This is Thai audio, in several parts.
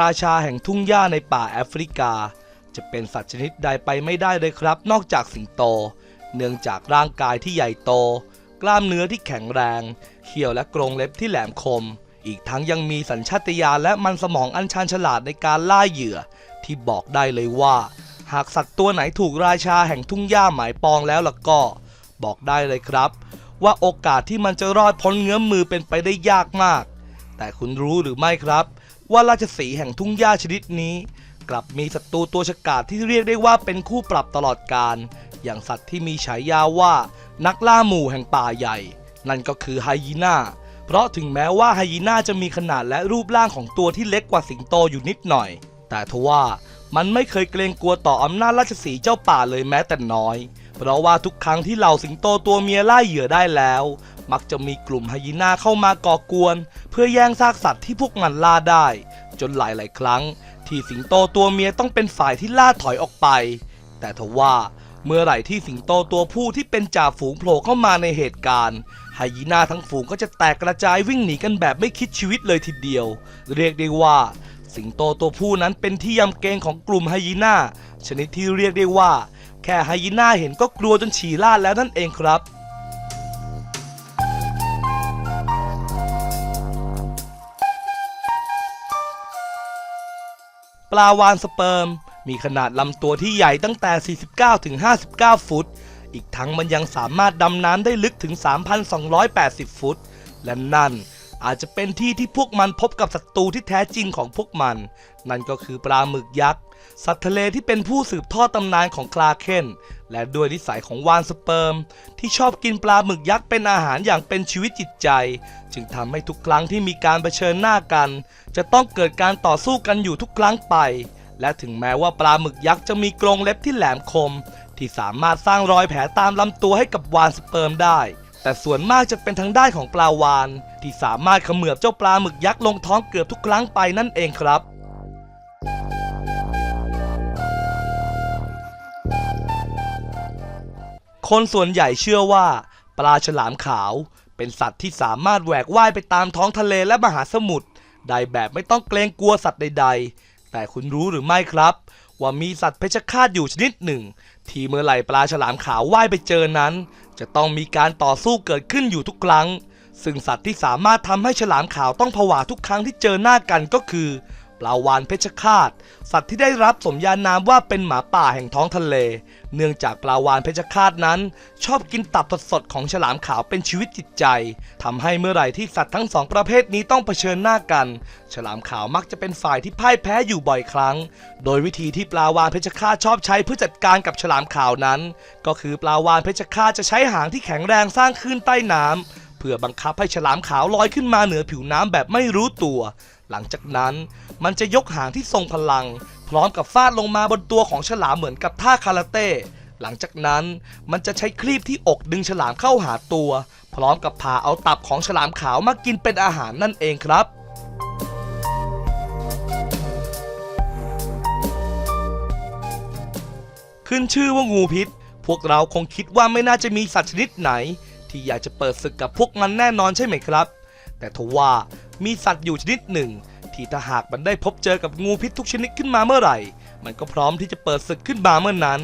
ราชาแห่งทุ่งหญ้าในป่าแอฟริกา จะเป็นสัตว์ชนิดใดไปไม่ได้เลยครับ นอกจากสิงโต เนื่องจากร่างกายที่ใหญ่โต กล้ามเนื้อที่แข็งแรง เขี้ยวและกรงเล็บที่แหลมคม อีกทั้งยังมีสัญชาตญาณและมันสมองอันชาญฉลาดในการล่าเหยื่อ ที่บอกได้เลยว่า หากสัตว์ตัวไหนถูกราชาแห่งทุ่งหญ้าหมายปองแล้วล่ะก็ บอกได้เลยครับ ว่าโอกาสที่มันจะรอดพ้นเงื้อมมือเป็นไปได้ยากมากแต่คุณรู้หรือไม่ครับ ว่าราชสีห์แห่งทุ่งหญ้าชนิดนี้ กลับมีศัตรูตัวฉกาจที่เรียกได้ว่าเป็นคู่ปรับตลอดการ อย่างสัตว์ที่มีฉายาว่า นักล่าหมู่แห่งป่าใหญ่ นั่นก็คือไฮยีน่าเพราะถึงแม้ว่าไฮยีน่าจะมีขนาดและรูปร่างของตัวที่เล็กกว่าสิงโตอยู่นิดหน่อย แต่ทว่ามันไม่เคยเกรงกลัวต่ออำนาจราชสีห์เจ้าป่าเลยแม้แต่น้อย เพราะว่าทุกครั้งที่เหล่าสิงโตตัวเมียไล่เหยื่อได้แล้ว มักจะมีกลุ่มไฮยีน่าเข้ามาก่อกวน เพื่อแย่งซากสัตว์ที่พวกมันล่าได้ จนหลาย ๆ ครั้ง ที่สิงโตตัวเมียต้องเป็นฝ่ายที่ล่าถอยออกไป แต่ทว่าเมื่อไหร่ที่สิงโตตัวผู้ที่เป็นจ่าฝูงโผล่เข้ามาในเหตุการณ์ไฮยีน่าทั้งฝูงก็จะแตกกระจายวิ่งหนีกันแบบไม่คิดชีวิตเลยทีเดียว เรียกได้ว่า สิงโตตัวผู้นั้นเป็นที่ยำเกรงของกลุ่มไฮยีน่าชนิดที่เรียกได้ว่า แค่ไฮยีน่าเห็นก็กลัวจนฉี่ลาดแล้วนั่นเองครับ ปลาวานสเปิร์ม มีขนาดลำตัวที่ใหญ่ตั้งแต่ 49ถึง59 ฟุต อีกทั้งมันยังสามารถดำน้ำได้ลึกถึง 3,280 ฟุต และนั่น อาจจะเป็นที่ที่พวกมันพบกับศัตรูที่แท้จริงของพวกมัน นั่นก็คือปลาหมึกยักษ์สัตว์ทะเลที่เป็นผู้สืบทอดตำนานของคลาเคนและด้วยนิสัยของวานสเปิร์ม ที่ชอบกินปลาหมึกยักษ์เป็นอาหารอย่างเป็นชีวิตจิตใจ จึงทำให้ทุกครั้งที่มีการเผชิญหน้ากัน จะต้องเกิดการต่อสู้กันอยู่ทุกครั้งไป และถึงแม้ว่าปลาหมึกยักษ์จะมีกรงเล็บที่แหลมคม ที่สามารถสร้างรอยแผลตามลำตัวให้กับวานสเปิร์มได้ แต่ส่วนมากจะเป็นทางด้านของปลาวานที่สามารถเขมือบเจ้าปลาหมึกยักษ์ลงท้องเกือบทุกครั้งไปนั่นเองครับ คนส่วนใหญ่เชื่อว่า ปลาฉลามขาว เป็นสัตว์ที่สามารถแหวกว่ายไปตามท้องทะเลและมหาสมุทรได้แบบไม่ต้องเกรงกลัวสัตว์ใด ๆ แต่คุณรู้หรือไม่ครับ ว่ามีสัตว์เพชฌฆาตอยู่ชนิดหนึ่ง ที่เมื่อไหร่ปลาฉลามขาวว่ายไปเจอนั้น จะต้องมีการต่อสู้เกิดขึ้นอยู่ทุกครั้ง ซึ่งสัตว์ที่สามารถทำให้ฉลามขาวต้องผวาทุกครั้งที่เจอหน้ากันก็คือ ปลาวานเพชฌฆาต สัตว์ที่ได้รับสมญานามว่าเป็นหมาป่าแห่งท้องทะเล เนื่องจากปลาวานเพชฌฆาตนั้น ชอบกินตับสดๆของฉลามขาวเป็นชีวิตจิตใจทำให้เมื่อไหร่ที่สัตว์ทั้งสองประเภทนี้ต้องเผชิญหน้ากัน ฉลามขาวมักจะเป็นฝ่ายที่พ่ายแพ้อยู่บ่อยครั้ง โดยวิธีที่ปลาวานเพชฌฆาตชอบใช้เพื่อจัดการกับฉลามขาวนั้น ก็คือปลาวานเพชฌฆาตจะใช้หางที่แข็งแรงสร้างคลื่นใต้น้ำ เพื่อบังคับให้ฉลามขาวลอยขึ้นมาเหนือผิวน้ำแบบไม่รู้ตัว หลังจากนั้นมันจะยกหางที่ทรงพลัง พร้อมกับฟาดลงมาบนตัวของฉลามเหมือนกับท่าคาราเต้หลังจากนั้นมันจะใช้คลีบที่อกดึงฉลามเข้าหาตัว พร้อมกับพาเอาตับของฉลามขาวมากินเป็นอาหารนั่นเองครับขึ้นชื่อว่างูพิษ พวกเราคงคิดว่าไม่น่าจะมีสัตว์ชนิดไหน ที่อยากจะเปิดศึกกับพวกมันแน่นอนใช่ไหมครับ แต่ทว่ามีสัตว์อยู่ชนิดหนึ่ง ที่ถ้าหากมันได้พบเจอกับงูพิษทุกชนิดขึ้นมาเมื่อไหร่ มันก็พร้อมที่จะเปิดศึกขึ้นมาเมื่อนั้น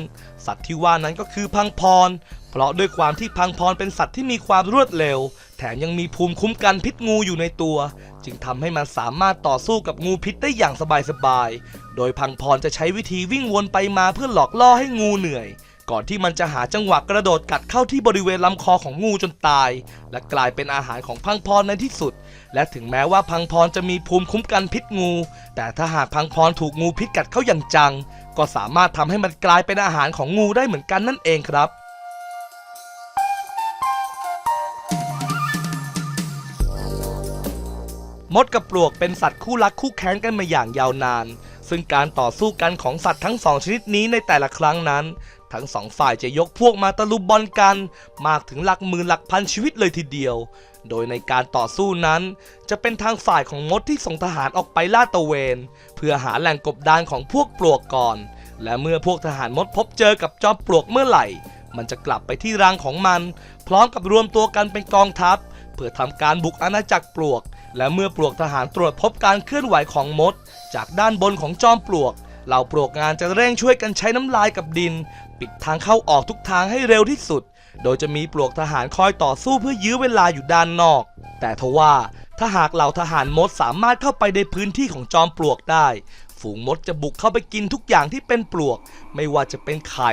สัตว์ที่ว่านั้นก็คือพังพร เพราะด้วยความที่พังพรเป็นสัตว์ที่มีความรวดเร็ว แถมยังมีภูมิคุ้มกันพิษงูอยู่ในตัว จึงทำให้มันสามารถต่อสู้กับงูพิษได้อย่างสบายๆ โดยพังพรจะใช้วิธีวิ่งวนไปมาเพื่อหลอกล่อให้งูเหนื่อย ก่อนที่มันจะหาจังหวะกระโดดกัดเข้าที่บริเวณลำคอของงูจนตาย และกลายเป็นอาหารของพังพรในที่สุด และถึงแม้ว่าพังพรจะมีภูมิคุ้มกันพิษงู แต่ถ้าหากพังพรถูกงูพิษกัดเข้าอย่างจัง ก็สามารถทำให้มันกลายเป็นอาหารของงูได้เหมือนกันนั่นเองครับมดกับปลวกเป็นสัตว์คู่รักคู่แค้นกันมาอย่างยาวนาน ซึ่งการต่อสู้กันของสัตว์ทั้งสองชนิดนี้ในแต่ละครั้งนั้น ทั้งสองฝ่ายจะยกพวกมาตะลุมบอลกัน มากถึงหลักหมื่นหลักพันชีวิตเลยทีเดียว โดยในการต่อสู้นั้น จะเป็นทางฝ่ายของมดที่ส่งทหารออกไปลาดตระเวน เพื่อหาแหล่งกบดานของพวกปลวกก่อน และเมื่อพวกทหารมดพบเจอกับจอมปลวกเมื่อไหร่ มันจะกลับไปที่รังของมัน พร้อมกับรวมตัวกันเป็นกองทัพ เพื่อทำการบุกอาณาจักรปลวก และเมื่อปลวกทหารตรวจพบการเคลื่อนไหวของมด จากด้านบนของจอมปลวก เหล่าปลวกงานจะเร่งช่วยกันใช้น้ำลายกับดิน ปิดทางเข้าออกทุกทางให้เร็วที่สุด โดยจะมีปลวกทหารคอยต่อสู้เพื่อยื้อเวลาอยู่ด้านนอก แต่ทว่าถ้าหากเหล่าทหารมดสามารถเข้าไปในพื้นที่ของจอมปลวกได้ ฝูงมดจะบุกเข้าไปกินทุกอย่างที่เป็นปลวก ไม่ว่าจะเป็นไข่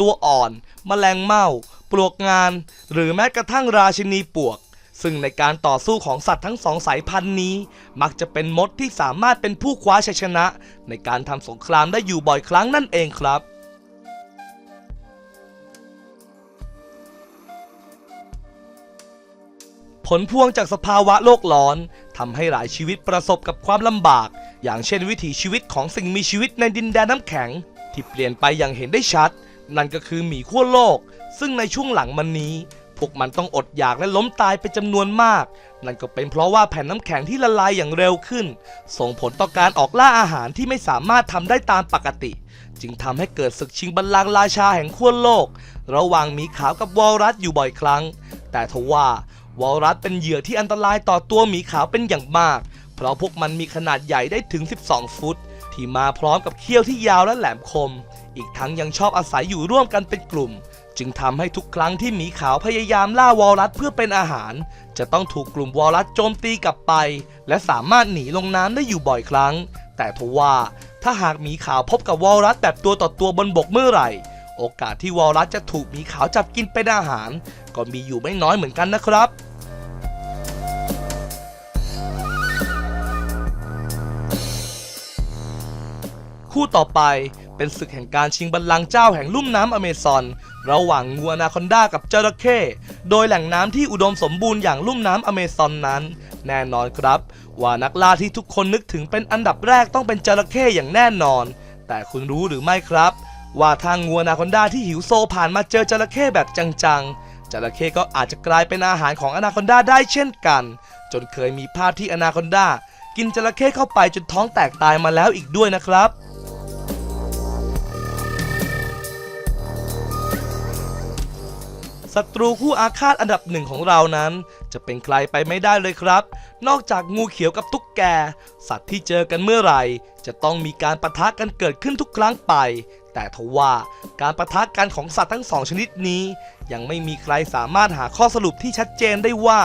ตัวอ่อน แมลงเม่า ปลวกงาน หรือแม้กระทั่งราชินีปลวก ซึ่งในการต่อสู้ของสัตว์ทั้งสองสายพันธุ์นี้ มักจะเป็นมดที่สามารถเป็นผู้คว้าชัยชนะ ในการทำสงครามได้อยู่บ่อยครั้งนั่นเองครับผลพวงจากสภาวะโลกร้อนทำให้หลายชีวิตประสบกับความลำบาก อย่างเช่นวิถีชีวิตของสิ่งมีชีวิตในดินแดนน้ำแข็ง ที่เปลี่ยนไปอย่างเห็นได้ชัด นั่นก็คือหมีขั้วโลก ซึ่งในช่วงหลังมันนี้ พวกมันต้องอดอยากและล้มตายเป็นจำนวนมาก นั่นก็เป็นเพราะว่าแผ่นน้ำแข็งที่ละลายอย่างเร็วขึ้น ส่งผลต่อการออกล่าอาหารที่ไม่สามารถทำได้ตามปกติ จึงทำให้เกิดศึกชิงบัลลังก์ราชาแห่งขั้วโลก ระหว่างหมีขาวกับวอลรัสอยู่บ่อยครั้ง แต่ทว่าวอลรัสเป็นเหยื่อที่อันตรายต่อตัวหมีขาวเป็นอย่างมาก เพราะพวกมันมีขนาดใหญ่ได้ถึง 12 ฟุต ที่มาพร้อมกับเขี้ยวที่ยาวและแหลมคม อีกทั้งยังชอบอาศัยอยู่ร่วมกันเป็นกลุ่ม จึงทำให้ทุกครั้งที่หมีขาวพยายามล่าวอลรัสเพื่อเป็นอาหาร จะต้องถูกกลุ่มวอลรัสโจมตีกลับไป และสามารถหนีลงน้ำได้อยู่บ่อยครั้ง แต่ทว่าถ้าหากหมีขาวพบกับวอลรัสแบบตัวต่อตัวบนบกเมื่อไหร่ โอกาสที่วอลรัสจะถูกหมีขาวจับกินเป็นอาหาร ก็มีอยู่ไม่น้อยเหมือนกันนะครับ คู่ต่อไปเป็นศึกแห่งการชิงบัลลังก์เจ้าแห่งลุ่มน้ำอเมซอน ระหว่างงูอนาคอนดากับจระเข้โดยแหล่งน้ำที่อุดมสมบูรณ์อย่างลุ่มน้ำอเมซอนนั้น แน่นอนครับ ว่านักล่าที่ทุกคนนึกถึงเป็นอันดับแรกต้องเป็นจระเข้อย่างแน่นอน แต่คุณรู้หรือไม่ครับ ว่าทางงูอนาคอนดาที่หิวโซผ่านมาเจอจระเข้แบบจังๆจระเข้ก็อาจจะกลายเป็นอาหารของอนาคอนดาได้เช่นกัน จนเคยมีภาพที่อนาคอนดากินจระเข้เข้าไปจนท้องแตกตายมาแล้วอีกด้วยนะครับ ศัตรูคู่อาฆาตอันดับหนึ่งของเรานั้น จะเป็นใครไปไม่ได้เลยครับ นอกจากงูเขียวกับตุ๊กแก สัตว์ที่เจอกันเมื่อไหร่ จะต้องมีการประทะกันเกิดขึ้นทุกครั้งไป แต่ทว่าการประทะกันของสัตว์ทั้งสองชนิดนี้ ยังไม่มีใครสามารถหาข้อสรุปที่ชัดเจนได้ว่า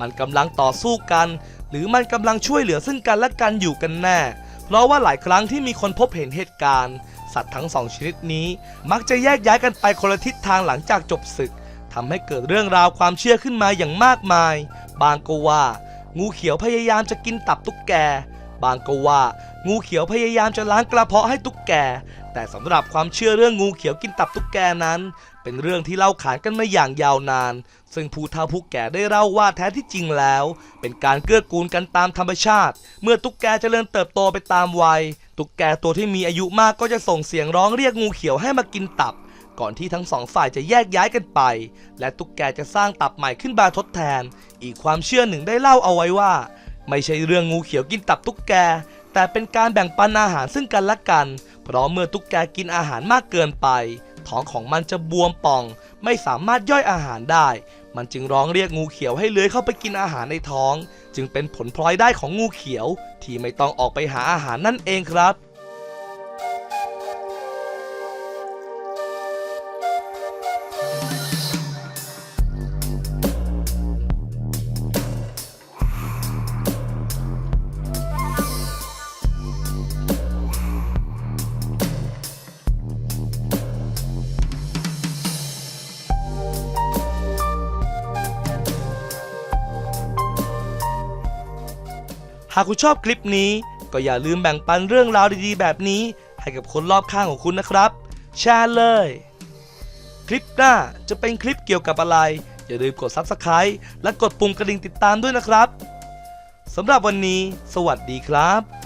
มันกำลังต่อสู้กัน หรือมันกำลังช่วยเหลือซึ่งกันและกันอยู่กันแน่ เพราะว่าหลายครั้งที่มีคนพบเห็นเหตุการณ์สัตว์ทั้งสองชนิดนี้ มักจะแยกย้ายกันไปคนละทิศทางหลังจากจบศึก ทำให้เกิดเรื่องราวความเชื่อขึ้นมาอย่างมากมาย บางก็ว่า งูเขียวพยายามจะกินตับตุ๊กแก บางก็ว่า งูเขียวพยายามจะล้างกระเพาะให้ตุ๊กแก แต่สำหรับความเชื่อเรื่องงูเขียวกินตับตุ๊กแกนั้น เป็นเรื่องที่เล่าขานกันมาอย่างยาวนาน ซึ่งผู้เฒ่าผู้แก่ได้เล่าว่าแท้ที่จริงแล้ว เป็นการเกื้อกูลกันตามธรรมชาติ เมื่อตุ๊กแกเจริญเติบโตไปตามวัย ตุ๊กแกตัวที่มีอายุมากก็จะส่งเสียงร้องเรียกงูเขียวให้มากินตับ ก่อนที่ทั้งสองฝ่ายจะแยกย้ายกันไป และตุ๊กแกจะสร้างตับใหม่ขึ้นมาทดแทน อีกความเชื่อหนึ่งได้เล่าเอาไว้ว่า ไม่ใช่เรื่องงูเขียวกินตับตุ๊กแก แต่เป็นการแบ่งปันอาหารซึ่งกันและกัน เพราะเมื่อตุ๊กแกกินอาหารมากเกินไป ท้องของมันจะบวมป่อง ไม่สามารถย่อยอาหารได้ มันจึงร้องเรียกงูเขียวให้เลื้อยเข้าไปกินอาหารในท้อง จึงเป็นผลพลอยได้ของงูเขียว ที่ไม่ต้องออกไปหาอาหารนั่นเองครับ หากคุณชอบคลิปนี้ ก็อย่าลืมแบ่งปันเรื่องราวดีๆ แบบนี้ ให้กับคนรอบข้างของคุณนะครับ แชร์เลย คลิปหน้าจะเป็นคลิปเกี่ยวกับอะไร อย่าลืมกด Subscribe และกดปุ่มกระดิ่งติดตามด้วยนะครับสำหรับวันนี้ สวัสดีครับ